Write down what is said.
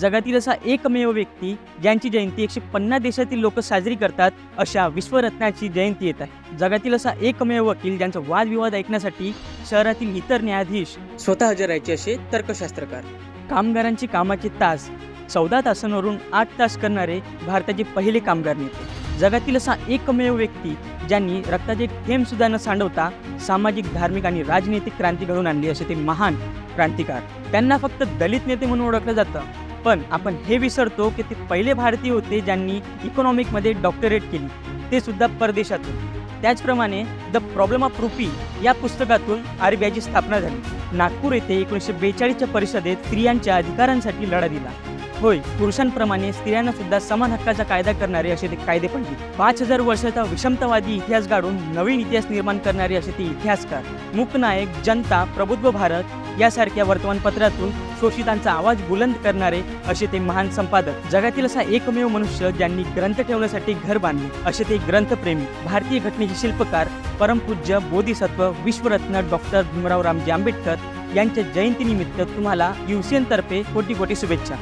जगातील असा एकमेव व्यक्ती ज्यांची जयंती एकशे पन्नास देशातील लोक साजरी करतात अशा विश्वरत्नाची जयंती येत आहे. जगातील असा एकमेव वकील ज्यांचा वादविवाद ऐकण्यासाठी शहरातील इतर न्यायाधीश स्वतः हजर राहायचे असे तर्कशास्त्रकार. कामगारांची कामाचे तास चौदा तासांवरून आठ तास करणारे भारताचे पहिले कामगार नेते. जगातील असा एकमेव व्यक्ती ज्यांनी रक्ताचे थेंब सुद्धा न सांडवता सामाजिक धार्मिक आणि राजनैतिक क्रांती घडवून आणली असे ते महान क्रांतिकार. त्यांना फक्त दलित नेते म्हणून ओळखलं जातं. पण आपण हे विसरतो की ते पहिले भारतीय होते ज्यांनी इकॉनॉमिकमध्ये डॉक्टरेट केली. ते सुद्धा परदेशातून. त्याचप्रमाणे द प्रॉब्लेम ऑफ रुपी या पुस्तकातून आर बी आयची स्थापना झाली. नागपूर येथे एकोणीसशे बेचाळीसच्या परिषदेत स्त्रियांच्या अधिकारांसाठी लढा दिला. होय पुरुषांप्रमाणे स्त्रियांना सुद्धा समान हक्काचा कायदा करणारे असे ते कायदे पडले पाच हजार वर्षाचा विषमतावादी इतिहास गाडून नवीन इतिहास निर्माण करणारे असे ते इतिहासकार. मुकनायक जनता प्रबुद्ध भारत यासारख्या वर्तमानपत्रातून शोषितांचा आवाज बुलंद करणारे असे ते महान संपादक. जगातील असा एकमेव मनुष्य ज्यांनी ग्रंथ ठेवण्यासाठी घर बांधले असे ते ग्रंथप्रेमी भारतीय घटनेचे शिल्पकार परमपूज्य बोधिसत्व विश्वरत्न डॉक्टर भीमराव रामजी आंबेडकर यांच्या जयंतीनिमित्त तुम्हाला युसीएन तर्फे कोटी कोटी शुभेच्छा.